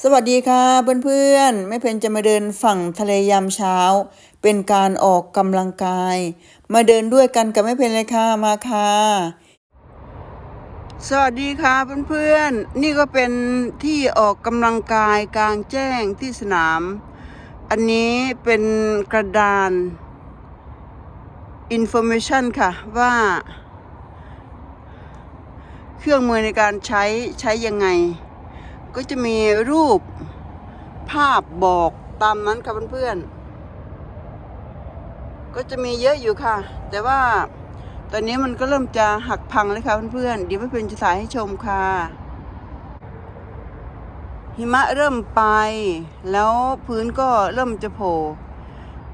สวัสดีค่ะเพื่อนๆแม่เพนจะมาเดินฝั่งทะเลยามเช้า เป็นการออกกำลังกาย มาเดินด้วยกันกับแม่เพนเลยค่ะมาค่ะสวัสดีค่ะเพื่อนๆ นี่ก็เป็นที่ออกกำลังกายกลางแจ้งที่สนาม อันนี้เป็นกระดาน information ค่ะว่า เครื่องมือในการใช้ใช้ยังไง ก็จะมีรูปภาพบอกตามนั้นค่ะเพื่อนๆ ก็จะมีเยอะอยู่ค่ะ แต่ว่าตอนนี้มันก็เริ่มจะหักพังแล้วค่ะเพื่อนๆ เดี๋ยวไม่เป็นจะถ่ายให้ชมค่ะ หิมะเริ่มไป แล้วพื้นก็เริ่มจะโผล่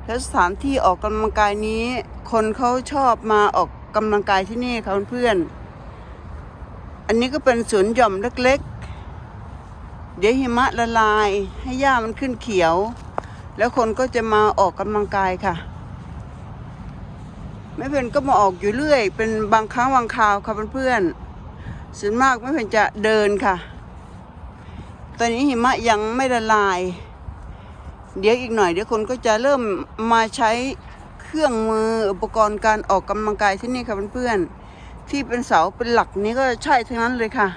แล้วสถานที่ออกกำลังกายนี้ คนเขาชอบมาออกกำลังกายที่นี่ค่ะเพื่อนๆ อันนี้ก็เป็นสวนหย่อมเล็กๆ เดี๋ยวหิมะละลาย ให้หญ้ามันขึ้นเขียว แล้วคนก็จะมาออกกำลังกายค่ะแม่เพนก็มาออกอยู่เรื่อย เป็นบางครั้งบางคราวค่ะเพื่อนๆส่วนมากแม่เพนจะเดินค่ะ ตอนนี้หิมะยังไม่ละลาย เดี๋ยวอีกหน่อยเดี๋ยวคนก็จะเริ่มมาใช้เครื่องมืออุปกรณ์การออกกำลังกายที่นี่ค่ะเพื่อนๆที่เป็นเสาเป็นหลักนี้ก็ใช่ทั้งนั้นเลยค่ะ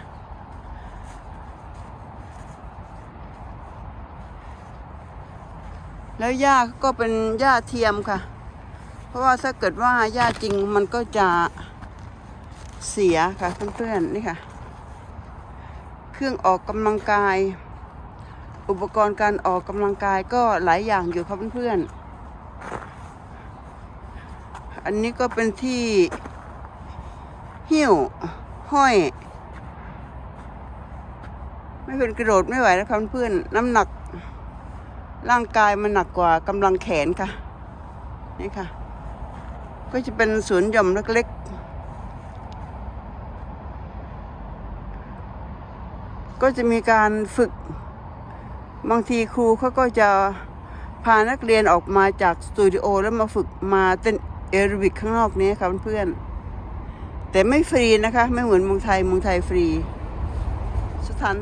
แล้วหญ้าก็เป็นหญ้าเทียมค่ะ เพราะว่าถ้าเกิดว่าหญ้าจริงมันก็จะเสียค่ะเพื่อนๆนี่ค่ะ เครื่องออกกำลังกาย อุปกรณ์การออกกำลังกายก็หลายอย่างอยู่ครับเพื่อนๆ อันนี้ก็เป็นที่หิ้วห้อยไม่เป็นกระโดดไม่ไหวแล้วครับเพื่อนๆน้ำหนัก ร่างกายมันหนักกว่ากำลังแขนค่ะ นี่ค่ะ ก็จะเป็นสวนหย่อมเล็กๆ ก็จะมีการฝึก บางทีครูเขาก็จะพานักเรียนออกมาจากสตูดิโอแล้วมาฝึกมาเต้นแอโรบิกข้างนอกนี้ค่ะเพื่อนๆแต่ไม่ฟรีนะคะ ไม่เหมือนเมืองไทยเมืองไทยฟรี สถาน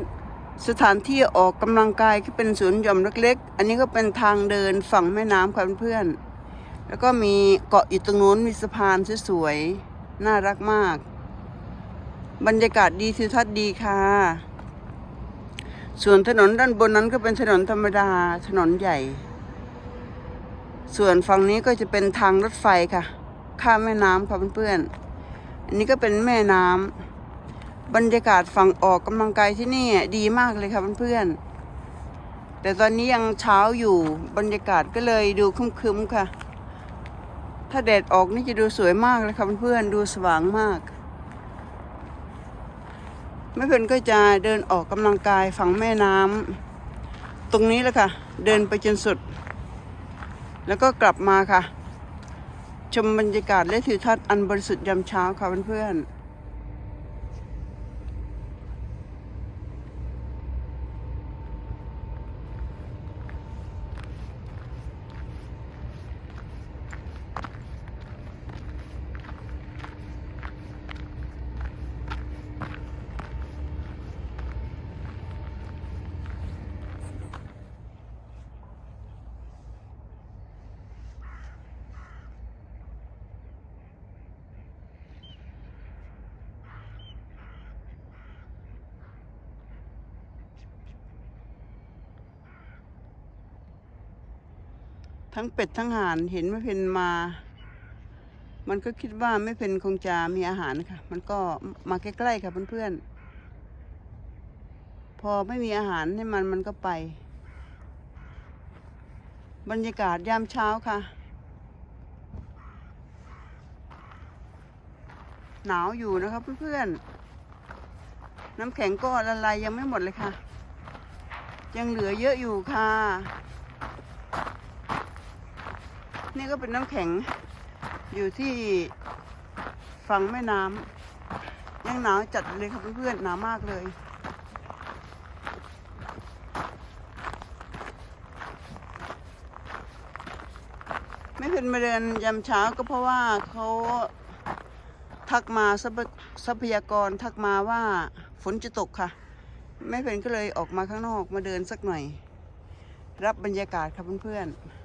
สถานที่ออกกำลังกายก็เป็นสวนหย่อมเล็กๆ อันนี้ก็เป็นทางเดินฝั่งแม่น้ำค่ะเพื่อนๆแล้วก็มีเกาะอยู่ตรงนู้นมีสะพานสวยๆน่ารักมาก บรรยากาศดีทิวทัศน์ดีค่ะ ส่วนถนนด้านบนนั้นก็เป็นถนนธรรมดาถนนใหญ่ ส่วนฝั่งนี้ก็จะเป็นทางรถไฟค่ะ ข้ามแม่น้ำค่ะเพื่อนๆอันนี้ก็เป็นแม่น้ำ บรรยากาศฝั่งออกกำลังกายที่นี่ดีมากเลยค่ะเพื่อนๆ แต่ตอนนี้ยังเช้าอยู่บรรยากาศก็เลยดูครึ้มๆค่ะ ถ้าแดดออกนี่จะดูสวยมากเลยค่ะเพื่อนๆ ดูสว่างมากแม่เพื่อนก็จะเดินออกกำลังกายฝั่งแม่น้ำตรงนี้แหละค่ะ เดินไปจนสุด แล้วก็กลับมาค่ะ ชมบรรยากาศและทิวทัศน์อันบริสุทธิ์ยามเช้าค่ะเพื่อนๆ ทั้งเป็ดทั้งห่านเห็นแม่เพนมา มันก็คิดว่าแม่เพนคงจะมีอาหารค่ะ มันก็มาใกล้ๆค่ะเพื่อนๆ พอไม่มีอาหารให้มันมันก็ไป บรรยากาศยามเช้าค่ะ หนาวอยู่นะครับเพื่อนๆ น้ำแข็งก็ละลายยังไม่หมดเลยค่ะ ยังเหลือเยอะอยู่ค่ะ นี่ก็เป็นน้ำแข็ง อยู่ที่ฝั่งแม่น้ำยังหนาวจัดเลยครับเพื่อนๆหนาวมากเลย ไม่เพ็นมาเดินยามเช้าก็เพราะว่าเขาทักมาทรัพยากรทักมาว่าฝนจะตกค่ะแม่เพนก็เลยออกมาข้างนอกมาเดินสักหน่อย รับบรรยากาศครับเพื่อนๆ